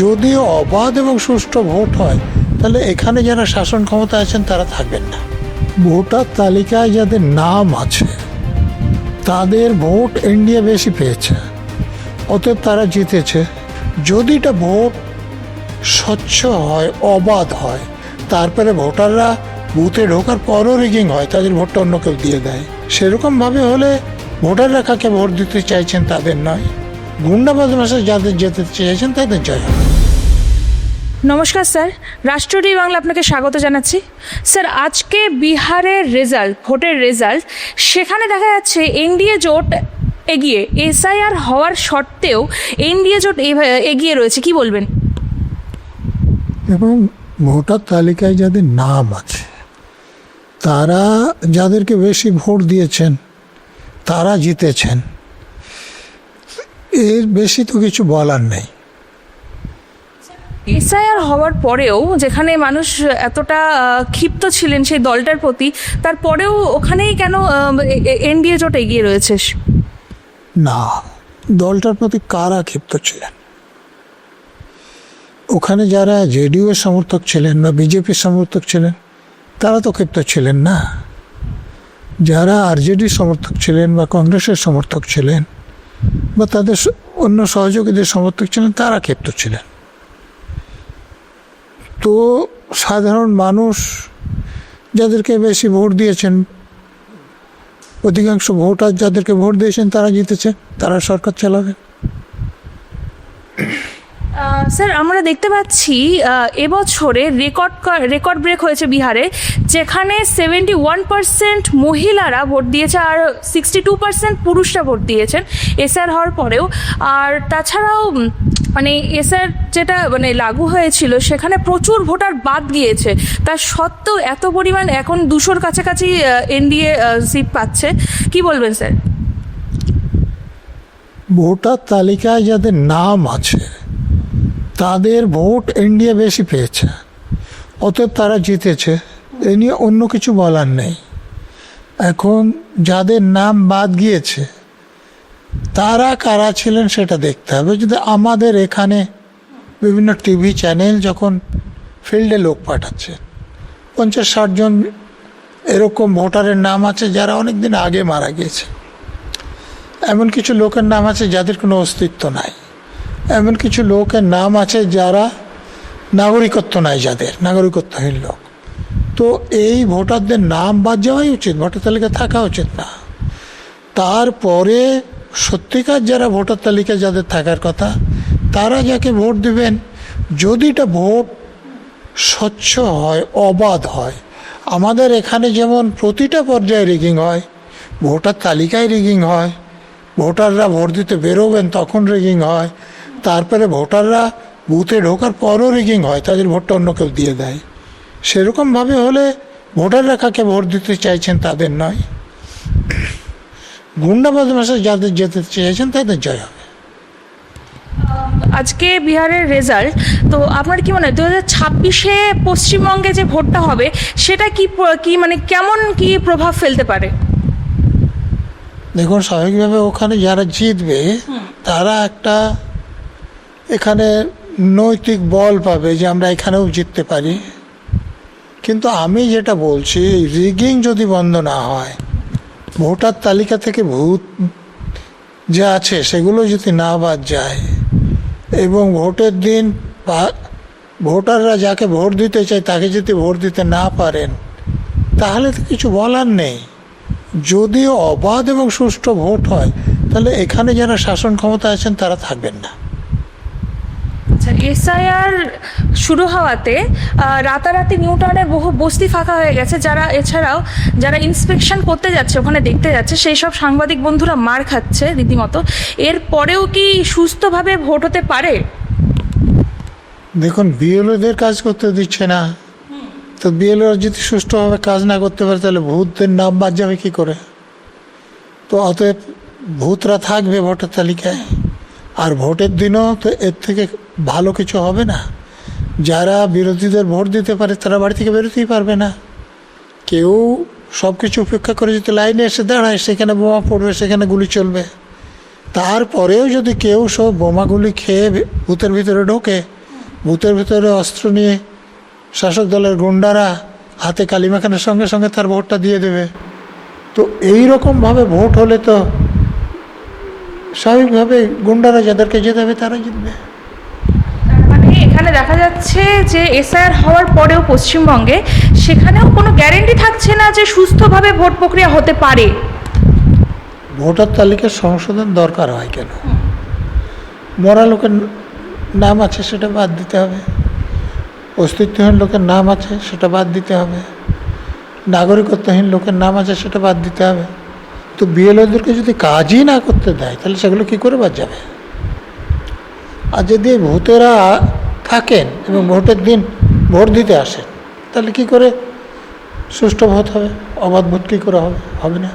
যদি অবাধ এবং সুষ্ঠু ভোট হয়, তাহলে এখানে যারা শাসন ক্ষমতা আছেন তারা থাকবেন না। ভোটার তালিকায় যাদের নাম আছে, তাদের ভোট ইন্ডিয়া বেশি পেয়েছে। অতএব তারা জিতেছে। যদি এটা ভোট স্বচ্ছ হয়, অবাধ হয়, তারপরে ভোটাররা বুথে ঢোকার পরও রিগিং হয়, তাদের ভোটটা অন্য কেউ দিয়ে দেয়। সেরকমভাবে হলে ভোটাররা কাকে ভোট দিতে চাইছেন তাদের নয়। গুন্ডা বদমাসে যাদের যেতে চেয়েছেন তাদের জয় নমস্কার স্যার। রাষ্ট্রীয় বাংলা আপনাকে স্বাগত জানাচ্ছি। স্যার আজকে বিহারের রেজাল্ট ভোটের রেজাল্ট সেখানে দেখা যাচ্ছে এনডিএ জোট এগিয়ে এসআইআর হওয়ার সত্ত্বেও এনডিএ জোট এগিয়ে রয়েছে কি বলবেন? এবং ভোটার তালিকায় যাদের নাম আছে তারা যাদেরকে বেশি ভোট দিয়েছেন তারা জিতেছেন। এর বেশি তো কিছু বলার নেই। এসআইআর হওয়ার পরেও যেখানে মানুষ এতটা ক্ষিপ্ত ছিলেন সেই দলটার প্রতি তারপরেও ওখানেই কেন এনডিএ জোট এগিয়ে রয়েছে? না দলটার প্রতি কারা ক্ষিপ্ত ছিলেন? ওখানে যারা জেডিইউ এর সমর্থক ছিলেন বা বিজেপির সমর্থক ছিলেন তারা তো ক্ষিপ্ত ছিলেন না। যারা আরজেডির সমর্থক ছিলেন বা কংগ্রেসের সমর্থক ছিলেন বা তাদের অন্য সহযোগীদের সমর্থক ছিলেন, তারা ক্ষিপ্ত ছিলেন। তো সাধারণ মানুষ যাদেরকে বেশি ভোট দিয়েছেন, অধিকাংশ ভোটার যাদেরকে ভোট দিয়েছেন, তারা জিতেছে, তারা সরকার চালাবে। স্যার, আমরা দেখতে পাচ্ছি এবছরে রেকর্ড রেকর্ড ব্রেক হয়েছে বিহারে, যেখানে সেভেন্টি ওয়ান পার্সেন্ট মহিলারা ভোট দিয়েছে আর সিক্সটি টু পার্সেন্ট পুরুষরা ভোট দিয়েছেন এসআর হওয়ার পরেও। আর তাছাড়াও মানে এসআর যেটা মানে লাগু হয়েছিল, সেখানে প্রচুর ভোটার বাদ গিয়েছে। তার সত্ত্বেও এত পরিমাণ এখন দুশোর কাছাকাছি এনডিএ সিট পাচ্ছে। কি বলবেন, স্যার? ভোটার তালিকায় যাদের নাম আছে তাদের ভোট এনডিএ বেশি পেয়েছে। অতএব তারা জিতেছে। এ নিয়ে অন্য কিছু বলার নেই। এখন যাদের নাম বাদ গিয়েছে, তারা কারা ছিলেন সেটা দেখতে হবে। যদি আমাদের এখানে বিভিন্ন টিভি চ্যানেল যখন ফিল্ডে লোক পাঠাচ্ছে পঞ্চাশ ষাট জন এরকম ভোটারের নাম আছে যারা অনেক দিন আগে মারা গিয়েছে। এমন কিছু লোকের নাম আছে যাদের কোনো অস্তিত্ব নাই। এমন কিছু লোকের নাম আছে যারা নাগরিকত্ব নাই যাদের, নাগরিকত্বহীন লোক। তো এই ভোটারদের নাম বাদ যাওয়াই উচিত, ভোটার তালিকা থাকা উচিত না। তারপরে সত্যিকার যারা ভোটার তালিকায় যাদের থাকার কথা, তারা যাকে ভোট দিবেন, যদি এটা ভোট স্বচ্ছ হয়, অবাধ হয়, আমাদের এখানে যেমন প্রতিটা পর্যায়ে রিগিং হয়, ভোটার তালিকায় রিগিং হয়, ভোটাররা ভোট দিতে বেরোবেন, তখন রিগিং হয় তারপরে ভোটাররা বুথে ঢোকার পরও রিগিং হয় তাদের ভোটটা অন্য কেউ দিয়ে দেয়। সেরকমভাবে হলে ভোটাররা কাকে ভোট দিতে চাইছেন তাদের নয়। গুন্ডা বদমাসে যাদের যেতে চেয়েছেন তাদের জয় হবে। আজকে বিহারের রেজাল্ট তো আপনার কি মনে হয় দু হাজার ছাব্বিশে পশ্চিমবঙ্গে যে ভোটটা হবে সেটা কি কি মানে কেমন কি প্রভাব ফেলতে পারে? দেখুন স্বাভাবিকভাবে ওখানে যারা জিতবে তারা একটা এখানে নৈতিক বল পাবে যে আমরা এখানেও জিততে পারি। কিন্তু আমি যেটা বলছি রিগিং যদি বন্ধ না হয়, ভোটার তালিকা থেকে ভূত যা আছে সেগুলো যদি না বাদ যায়, এবং ভোটের দিন ভোটাররা যাকে ভোট দিতে চায় তাকে যদি ভোট দিতে না পারেন, তাহলে তো কিছু বলার নেই। যদিও অবাধ এবং সুষ্ঠু ভোট হয়, তাহলে এখানে যারা শাসন ক্ষমতা আছেন তারা থাকবেন না। আচ্ছা এসআইআর শুরু হওয়াতে রাতারাতি নিউ বহু বস্তি ফাঁকা হয়ে গেছে, যারা এছাড়াও যারা ইন্সপেকশন করতে যাচ্ছে, ওখানে দেখতে যাচ্ছে, সেই সব সাংবাদিক বন্ধুরা মার খাচ্ছে রীতিমতো। এর পরেও কি সুস্থভাবে ভোট হতে পারে? দেখুন, বিএলওদের কাজ করতে দিচ্ছে না। তো বিএলও যদি সুষ্ঠুভাবে কাজ না করতে পারে, তাহলে ভূতদের নাম বাদ যাবে কী করে? তো অতএব ভূতরা থাকবে ভোটার তালিকায়। আর ভোটের দিনও তো এর থেকে ভালো কিছু হবে না। যারা বিরোধীদের ভোট দিতে পারে, তারা বাড়ি থেকে বেরোতেই পারবে না। কেউ সব কিছু উপেক্ষা করে যদি লাইনে এসে দাঁড়ায়, সেখানে বোমা পড়বে, সেখানে গুলি চলবে। তারপরেও যদি কেউ সব বোমাগুলি খেয়ে ভূতের ভিতরে ঢোকে বুথের ভিতরে অস্ত্র নিয়ে শাসক দলের গুন্ডারা হাতে কালিমাখানের সঙ্গে সঙ্গে তার ভোটটা দিয়ে দেবে। তো এই রকমভাবে ভোট হলে তো স্বাভাবিকভাবে গুন্ডারা যাদেরকে যেতে হবে তারা জিতবে। এখানে দেখা যাচ্ছে যে এসআইআর হওয়ার পরেও পশ্চিমবঙ্গে সেখানেও কোনো গ্যারেন্টি থাকছে না যে সুস্থভাবে ভোট প্রক্রিয়া হতে পারে। ভোটার তালিকার সংশোধন দরকার হয় কেন? মরা লোকের নাম আছে, সেটা বাদ দিতে হবে। অস্তিত্বহীন লোকের নাম আছে, সেটা বাদ দিতে হবে। নাগরিকত্বহীন লোকের নাম আছে, সেটা বাদ দিতে হবে। তো বিএলওদেরকে যদি কাজই না করতে দেয়, তাহলে সেগুলো কী করে বাদ যাবে? আর যদি ভূতেরা থাকেন এবং ভোটের দিন ভোট দিতে আসেন, তাহলে কী করে সুষ্ঠু ভোট হবে? অবাধ ভোট কী করে হবে? হবে না।